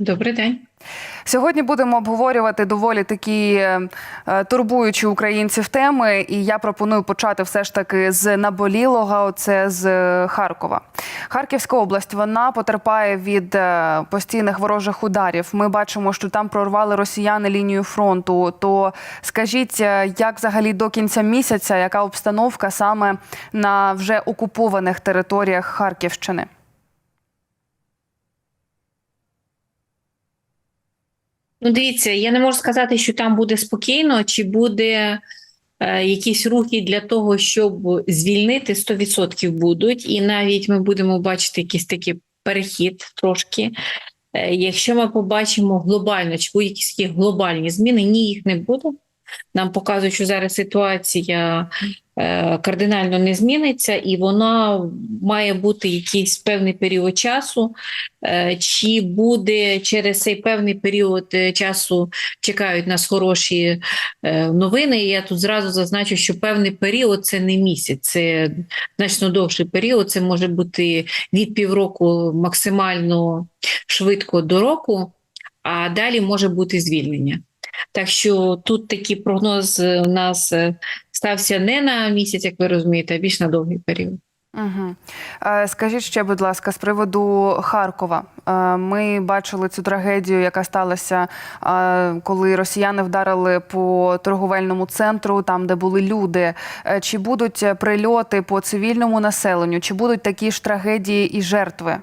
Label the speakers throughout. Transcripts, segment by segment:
Speaker 1: Добрий день.
Speaker 2: Сьогодні будемо обговорювати доволі такі е, турбуючі українців теми, і я пропоную почати все ж таки з наболілого. Це з Харкова. Харківська область вона потерпає від е, постійних ворожих ударів. Ми бачимо, що там прорвали росіяни лінію фронту. То скажіть, е, як взагалі до кінця місяця, яка обстановка саме на вже окупованих територіях Харківщини?
Speaker 1: Ну, дивіться, я не можу сказати, що там буде спокійно, чи буде е, якісь рухи для того, щоб звільнити 100% будуть, і навіть ми будемо бачити якийсь такий перехід трошки. Е, якщо ми побачимо глобально, чи будуть якісь глобальні зміни, ні, їх не буде. Нам показують, що зараз ситуація е, кардинально не зміниться, і вона має бути якийсь певний період часу. Е, Чи буде через цей певний період е, часу чекають нас хороші новини? Я тут зразу зазначу, що певний період це не місяць, це значно довший період. Це може бути від півроку максимально швидко до року, а далі може бути звільнення. Так що тут такий прогноз е, у нас е, стався не на місяць, як ви розумієте, а більш на довгий період.
Speaker 2: Угу. Скажіть ще, будь ласка, з приводу Харкова. Ми бачили цю трагедію, яка сталася, коли росіяни вдарили по торговельному центру, там де були люди. Е, Чи будуть прильоти по цивільному населенню? Чи будуть такі ж трагедії і жертви?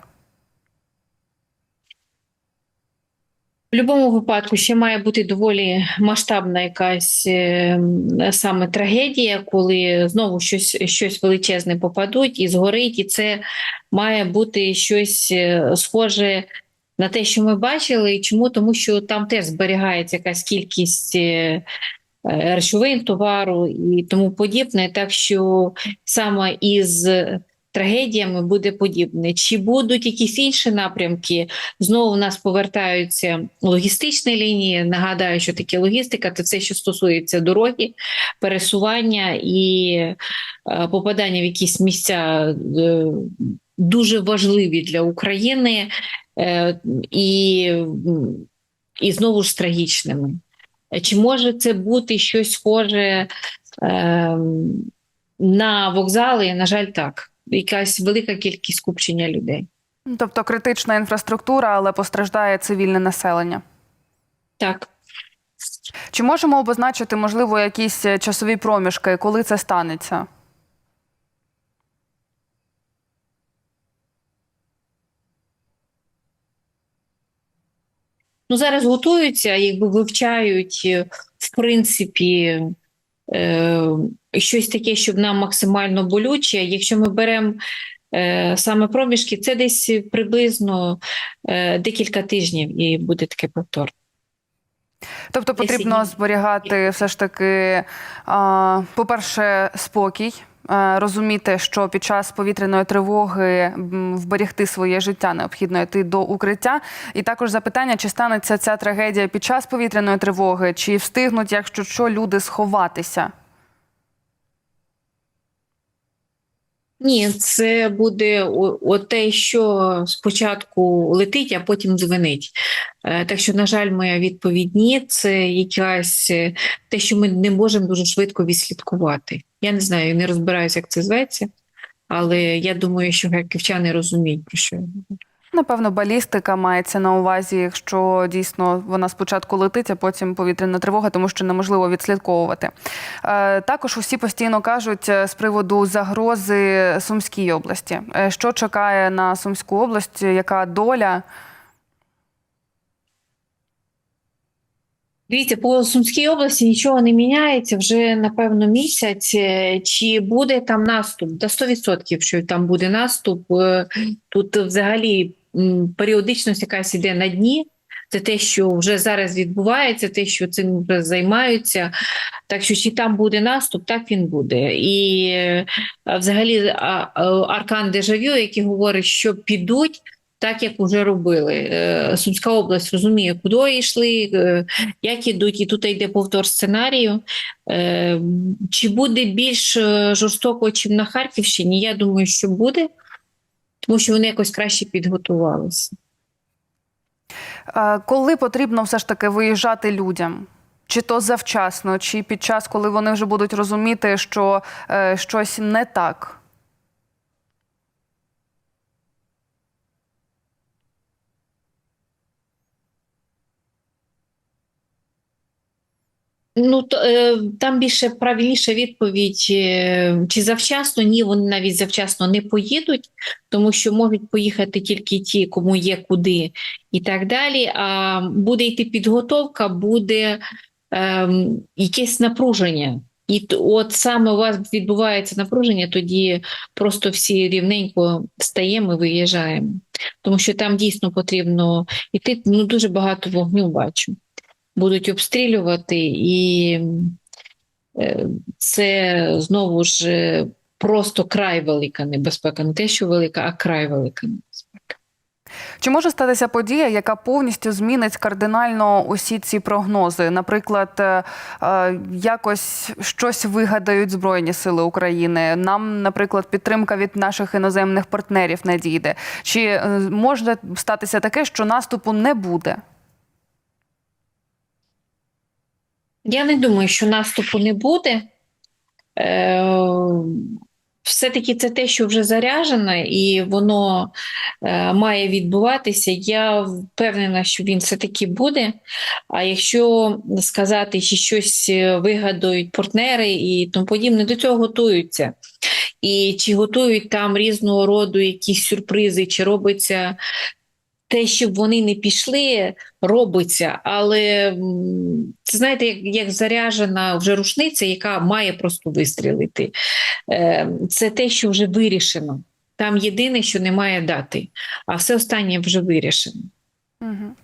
Speaker 1: В будь-якому випадку ще має бути доволі масштабна якась е, саме трагедія, коли знову щось, щось величезне попадуть і згорить, і це має бути щось е, схоже на те, що ми бачили. Чому? Тому що там теж зберігається якась кількість. е, Речовин, товару і тому подібне, так що саме із трагедіями буде подібне. Чи будуть якісь інші напрямки? Знову в нас повертаються логістичні лінії. Нагадаю, що таке логістика це все, що стосується дороги, пересування і е, попадання в якісь місця е, дуже важливі для України е, і, і знову ж трагічними. Чи може це бути щось схоже е, на вокзали? На жаль, так. Якась велика кількість скупчення людей.
Speaker 2: Тобто критична інфраструктура, але постраждає цивільне населення.
Speaker 1: Так.
Speaker 2: Чи можемо обозначити, можливо, якісь е, часові проміжки, коли це станеться?
Speaker 1: Ну, зараз готуються, якби вивчають, е, в принципі, щось таке, щоб нам максимально болюче. Якщо ми беремо е, саме проміжки, це десь приблизно е, декілька тижнів і буде таке повтор.
Speaker 2: Тобто потрібно зберігати все ж таки, по-перше, спокій, розуміти, що під час повітряної тривоги м, вберегти своє життя необхідно йти до укриття. І також запитання, чи станеться ця трагедія під час повітряної тривоги, чи встигнуть, якщо що, люди сховатися?
Speaker 1: Ні, це буде те, що спочатку летить, а потім дзвенить. Е, Так що, на жаль, моя відповідь ні, це якась е, те, що ми не можемо дуже швидко відслідкувати. Я не знаю, не розбираюся, як це зветься, але я думаю, що харківчани розуміють, про що.
Speaker 2: Напевно, балістика мається на увазі, якщо дійсно вона спочатку летить, а потім повітряна тривога, тому що неможливо відслідковувати. Е, Також усі постійно кажуть е, з приводу загрози Сумській області. Е, Що чекає на Сумську область? Яка доля?
Speaker 1: Дивіться, по Сумській області нічого не міняється вже напевно місяць. Е, Чи буде там наступ? До 100%, що там буде наступ. Е, Тут взагалі періодичність якась іде на дні. Це те, що вже зараз відбувається, те, що цим вже займаються. Так що, чи там буде наступ, так він буде. І е, взагалі аркан дежавю, який говорить, що підуть. Так як вже робили. Е, Сумська область розуміє, куди йшли, е, як ідуть, і тут йде повтор сценарію. Е, Чи буде більш жорстоко, ніж на Харківщині? Я думаю, що буде, тому що вони якось краще підготувалися.
Speaker 2: Коли потрібно все ж таки виїжджати людям? Чи то завчасно, чи під час, коли вони вже будуть розуміти, що е, щось не так?
Speaker 1: Ну, то, е, там більше правильніша відповідь, е, чи завчасно, ні, вони навіть завчасно не поїдуть, тому що можуть поїхати тільки ті, кому є куди і так далі. А буде йти підготовка, буде е, якесь напруження. І от саме у вас відбувається напруження, тоді просто всі рівненько стаємо і виїжджаємо. Тому що там дійсно потрібно йти. Ну, дуже багато вогню бачу будуть обстрілювати, і е, це знову ж е, просто край велика небезпека. Не те, що велика, а край велика небезпека.
Speaker 2: Чи може статися подія, яка повністю змінить кардинально усі ці прогнози? Наприклад, е, якось щось вигадають Збройні Сили України. Нам, наприклад, підтримка від наших іноземних партнерів надійде. Чи може статися таке, що наступу не буде?
Speaker 1: Я не думаю, що наступу не буде. Е, все-таки це те, що вже заряджено, і воно е, має відбуватися. Я впевнена, що він все-таки буде. А якщо сказати, що щось е, вигадають партнери і тому подібне, до цього готуються. І чи готують там різного роду якісь сюрпризи, чи робиться те, щоб вони не пішли, робиться, але це знаєте, як, як заряжена вже рушниця, яка має просто вистрілити. Е, Це те, що вже вирішено. Там єдине, що немає дати, а все останнє вже вирішено.
Speaker 2: Угу.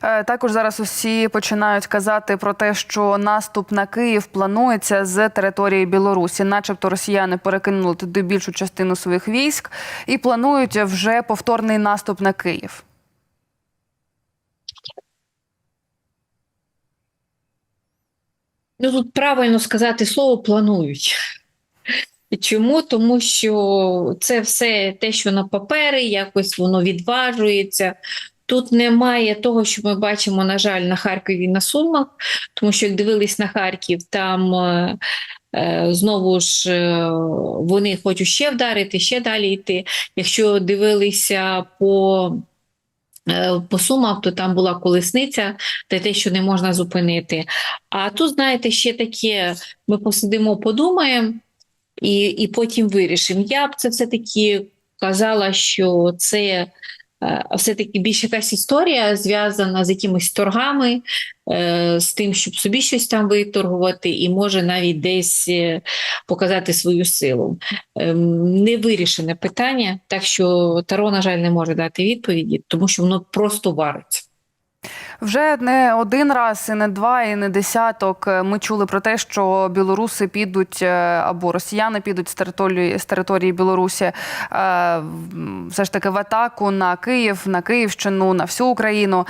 Speaker 2: Також зараз усі починають казати про те, що наступ на Київ планується з території Білорусі, начебто росіяни перекинули туди більшу частину своїх військ і планують вже повторний наступ на Київ.
Speaker 1: Ну тут правильно сказати слово планують. Чому? Тому що це все те, що на папері, якось воно відважується. Тут немає того, що ми бачимо, на жаль, на Харкові і на Сумах, тому що як дивились на Харків, там е, е, знову ж е, вони хочуть ще вдарити, ще далі йти. Якщо дивилися по по сумах, то там була колесниця, та те, що не можна зупинити. А тут, знаєте, ще таке: ми посидимо, подумаємо і, і потім вирішимо. Я б це все-таки казала, що це е, все-таки більш якась історія зв'язана з якимись торгами, е, з тим, щоб собі щось там виторгувати, і може навіть десь е, показати свою силу. Не вирішене питання, так що Таро, на жаль, не може дати відповіді, тому що воно просто вариться.
Speaker 2: Вже не один раз, і не два, і не десяток. е, Ми чули про те, що білоруси підуть е, або росіяни підуть з території з території Білорусі е, все ж таки в атаку на Київ, на Київщину, на всю Україну.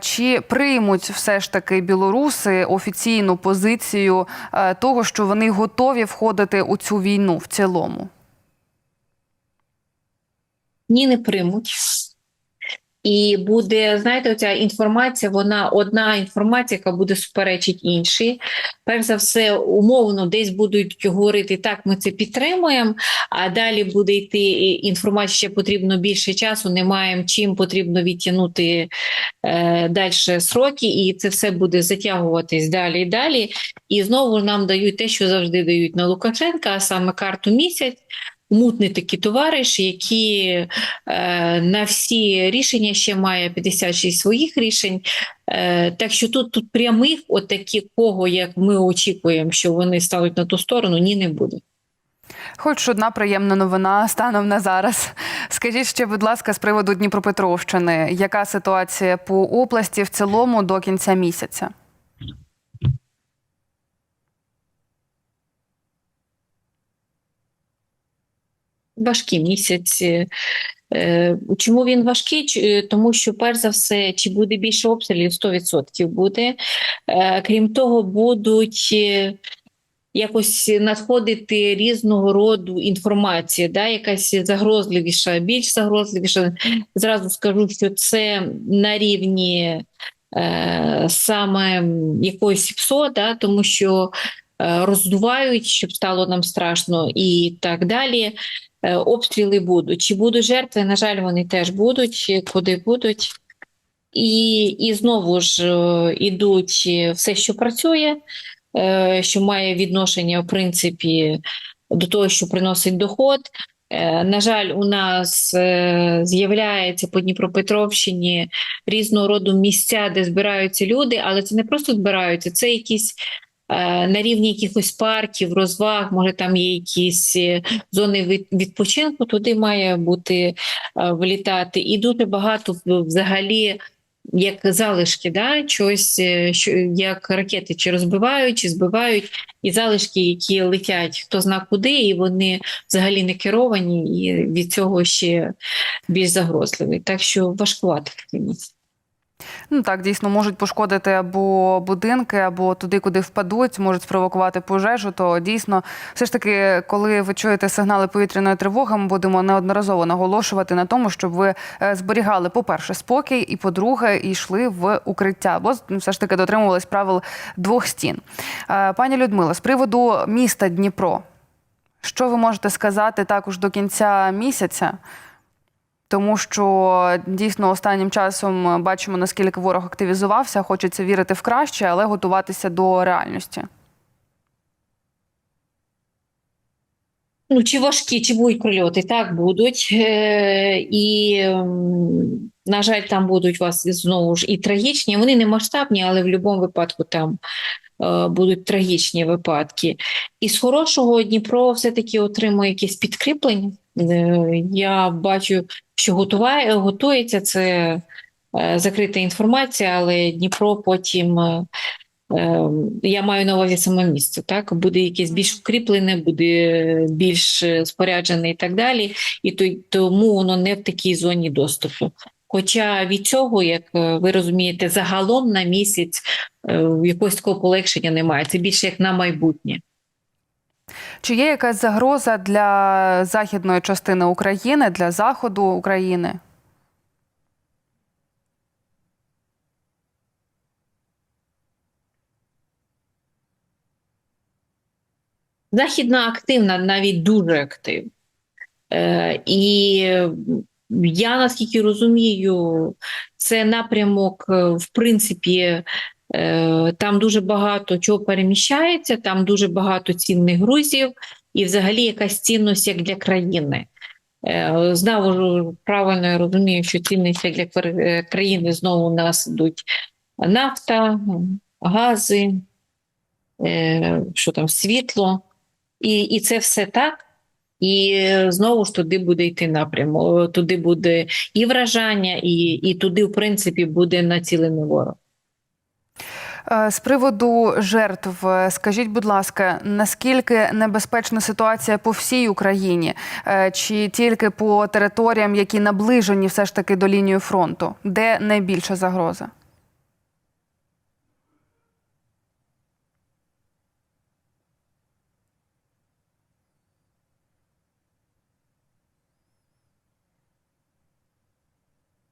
Speaker 2: Чи приймуть все ж таки білоруси офіційну позицію того, що вони готові входити у цю війну в цілому?
Speaker 1: Ні, не приймуть. І буде, знаєте, оця інформація, вона одна інформація, яка буде суперечить іншій. Перш за все, умовно, десь будуть говорити, так, ми це підтримуємо, а далі буде йти інформація, ще потрібно більше часу, не маємо чим потрібно відтягнути е, далі сроки, і це все буде затягуватись далі і далі. І знову нам дають те, що завжди дають на Лукашенка, а саме карту місяць. Мутний такий товариш, який е, на всі рішення ще має 56 своїх рішень. Е, так що тут, тут прямих, от такого, як ми очікуємо, що вони стануть на ту сторону, ні, не буде.
Speaker 2: Хоч одна приємна новина станом на зараз. Скажіть ще, будь ласка, з приводу Дніпропетровщини, яка ситуація по області в цілому до кінця місяця?
Speaker 1: Важкий місяць. Е, Чому він важкий? Е, Тому що, перш за все, чи буде більше обстрілів, 100% буде. Е, Крім того, будуть якось надходити різного роду інформація, да, якась загрозливіша, більш загрозливіша. Зразу скажу, що це на рівні е, саме якоїсь ПСО, да, тому що е, роздувають, щоб стало нам страшно, і так далі. Е, обстріли будуть. Чи будуть жертви? На жаль, вони теж будуть, куди будуть. І, і знову ж е, ідуть е, все, що працює, що має відношення, в принципі, до того, що приносить доход. На жаль, у нас з'являється по Дніпропетровщині різного роду місця, де збираються люди, але це не просто збираються, це якісь на рівні якихось парків, розваг, може там є якісь е, зони відпочинку, туди має бути е, влітати. І дуже багато взагалі як залишки, да, чогось, е, що як ракети чи розбивають, чи збивають, і залишки, які летять хто зна куди, і вони взагалі не керовані, і від цього ще більш загрозливі. Так що таке місце.
Speaker 2: Ну так, дійсно можуть пошкодити або будинки, або туди, куди впадуть, можуть спровокувати пожежу. То дійсно, все ж таки, коли ви чуєте сигнали повітряної тривоги, ми будемо неодноразово наголошувати на тому, щоб ви е, зберігали, по-перше, спокій, і по-друге, йшли в укриття, бо все ж таки дотримувались правил двох стін. Е, Пані Людмила, з приводу міста Дніпро, що ви можете сказати також до кінця місяця? Тому що дійсно останнім часом бачимо, наскільки ворог активізувався. Хочеться вірити в краще, але готуватися до реальності.
Speaker 1: Ну, чи важкі, чи будуть прильоти? Так, будуть. Е, І, м, на жаль, там будуть у вас знову ж і трагічні. Вони не масштабні, але в будь-якому випадку там е, будуть трагічні випадки. І з хорошого Дніпро все-таки отримує якесь підкріплення. Е, Я бачу, що готуває, готується це е, закрита інформація, але Дніпро потім. е, Я маю на увазі саме місце, так буде якесь більш укріплене, буде більш споряджене і так далі, і то, тому воно не в такій зоні доступу. Хоча від цього, як ви розумієте, загалом на місяць якогось такого полегшення немає. Це більше як на майбутнє.
Speaker 2: Чи є якась загроза для західної частини України, для заходу України?
Speaker 1: Західна активна, навіть дуже активна. Е, і я наскільки розумію, це напрямок, е, в принципі, там дуже багато чого переміщається, там дуже багато цінних грузів, і взагалі якась цінність як для країни. Е, Знову правильно я розумію, що цінність як для е, країни знову у нас ідуть нафта, гази, е, що там, світло. І, і це все так. І е, знову ж туди буде йти напрямок. Туди буде і вражання, і, і туди, в принципі, буде націлений ворог.
Speaker 2: Е, З приводу жертв, скажіть, будь ласка, наскільки небезпечна ситуація по всій Україні, Е, чи тільки по територіям, які наближені все ж таки до лінії фронту, де найбільша загроза?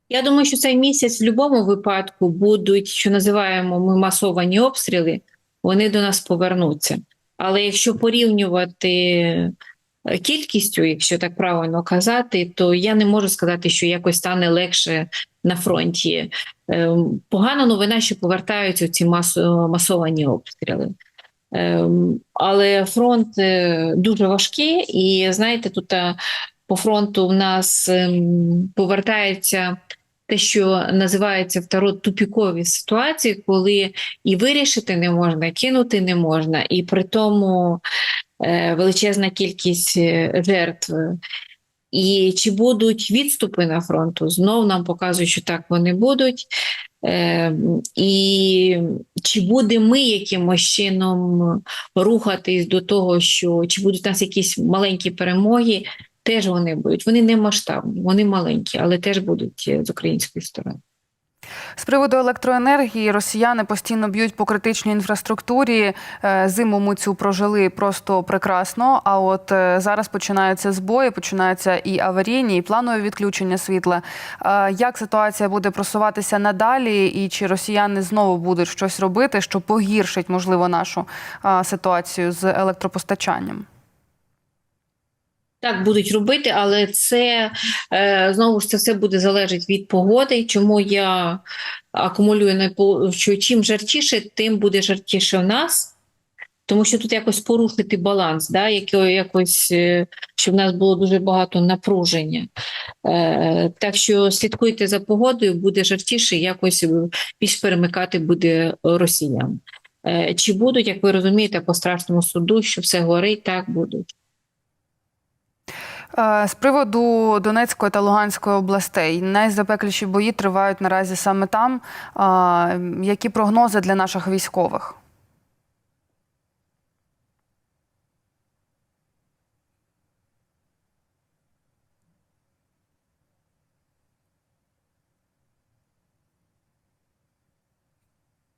Speaker 1: Я думаю, що цей місяць в будь-якому випадку будуть, що називаємо ми масовані обстріли, вони до нас повернуться. Але якщо порівнювати е, кількістю, якщо так правильно казати, то я не можу сказати, що якось стане легше на фронті. Е, Погана новина, що повертаються ці масовані обстріли. Але фронт е, дуже важкий, і знаєте, тут е, по фронту в нас ем, повертається те, що називається второ тупікові ситуації, коли і вирішити не можна, і кинути не можна, і при тому е, величезна кількість е, жертв. І чи будуть відступи на фронту? Знов нам показують, що так вони будуть. Е, і чи будемо ми якимось чином рухатись до того, що чи будуть у нас якісь маленькі перемоги, теж вони будуть. Вони не масштабні, вони маленькі, але теж будуть е, з української сторони.
Speaker 2: З приводу електроенергії росіяни постійно б'ють по критичній інфраструктурі. Е, Зиму ми цю прожили просто прекрасно. А от е, зараз починаються збої, починаються і аварійні, і планові відключення світла. Як ситуація буде просуватися надалі, і чи росіяни знову будуть щось робити, що погіршить можливо нашу ситуацію з електропостачанням?
Speaker 1: Так будуть робити, але це е, знову ж це все буде залежати від погоди. Чому я акумулюю на що чим жарчіше, тим буде жарчіше в нас. Тому що тут якось порушити баланс, да, якось, е, щоб в нас було дуже багато напруження. Е, так що слідкуйте за погодою, буде жарчіше, якось більш перемикати буде росіян. Чи будуть, як ви розумієте, по страшному суду, що все горить, так будуть.
Speaker 2: Е, З приводу Донецької та Луганської областей найзапекліші бої тривають наразі саме там. Е, Які прогнози для наших військових?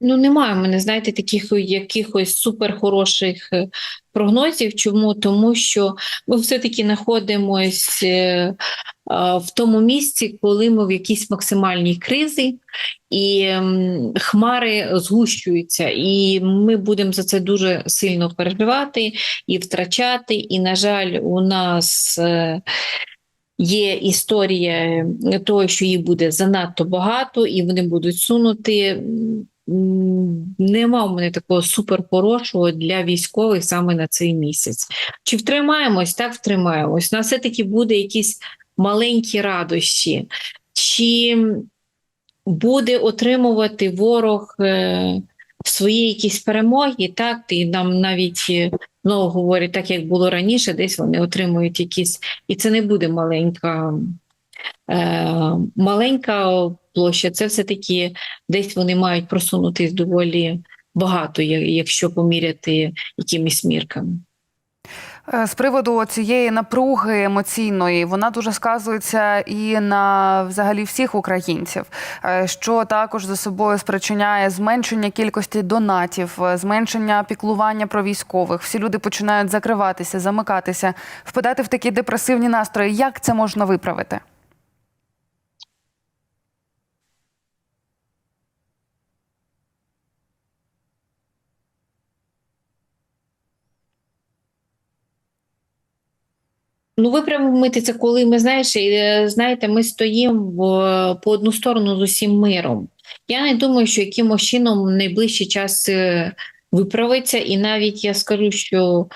Speaker 1: Ну, немає в мене, знаєте, таких якихось суперхороших е, прогнозів. Чому? Тому що ми все-таки знаходимося е, в тому місці, коли ми в якійсь максимальній кризі, і хмари згущуються, і ми будемо за це дуже сильно переживати і втрачати. І, на жаль, у нас. е, Є історія того, що їх буде занадто багато, і вони будуть сунути. Нема в мене такого супер хорошого для військових саме на цей місяць. Чи втримаємось? Так, втримаємось. У нас все-таки буде якісь маленькі радощі. Чи буде отримувати ворог е, свої якісь перемоги? Так, і нам навіть е, знову говорять, так як було раніше, десь вони отримують якісь, і це не буде маленька. Е, маленька площа, це все-таки десь вони мають просунутись доволі багато, якщо поміряти якимись мірками.
Speaker 2: Е, З приводу цієї напруги емоційної, вона дуже сказується і на взагалі всіх українців, е, що також за собою спричиняє зменшення кількості донатів, зменшення піклування про військових. Всі люди починають закриватися, замикатися, впадати в такі депресивні настрої. Як це можна виправити?
Speaker 1: Ну, виправити це, коли ми знаєш, е, знаєте, ми стоїмо по одну сторону з усім миром. Я не думаю, що якимось чином в найближчий час е, виправиться, і навіть я скажу, що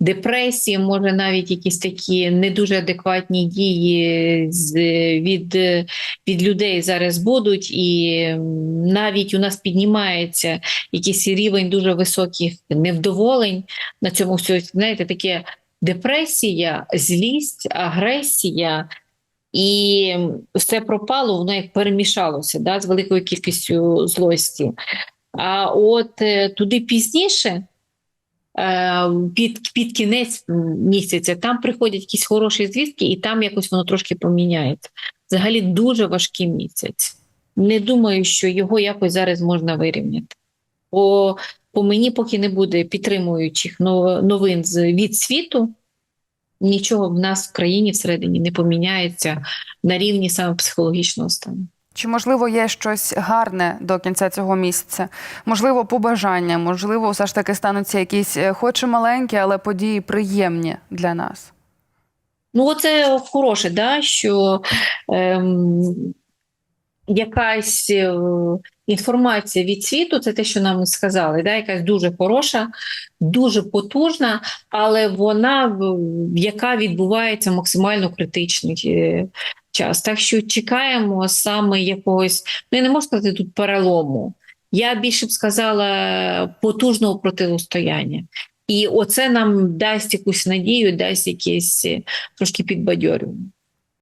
Speaker 1: депресії, може, навіть якісь такі не дуже адекватні дії від, від людей зараз будуть, і навіть у нас піднімається якийсь рівень дуже високих невдоволень на цьому всьому. Знаєте, таке депресія, злість, агресія, і все пропало, воно як перемішалося да, з великою кількістю злості. А от е, туди пізніше, е, під, під кінець місяця, там приходять якісь хороші звістки, і там якось воно трошки поміняється. Взагалі дуже важкий місяць. Не думаю, що його якось зараз можна вирівняти. По, по мені, поки не буде підтримуючих новин від світу, нічого в нас в країні всередині не поміняється на рівні саме психологічного стану.
Speaker 2: Чи можливо є щось гарне до кінця цього місяця? Можливо, побажання, можливо, все ж таки стануться якісь, е, хоч і маленькі, але події приємні для нас.
Speaker 1: Ну, оце хороше, да, що ем, якась е, інформація від світу, це те, що нам сказали, да, якась дуже хороша, дуже потужна, але вона яка відбувається максимально критичний е, час. Так що чекаємо саме якогось, ну я не можу сказати тут перелому. Я більше б сказала потужного протистояння. І оце нам дасть якусь надію, дасть якесь е, трошки підбадьорювання.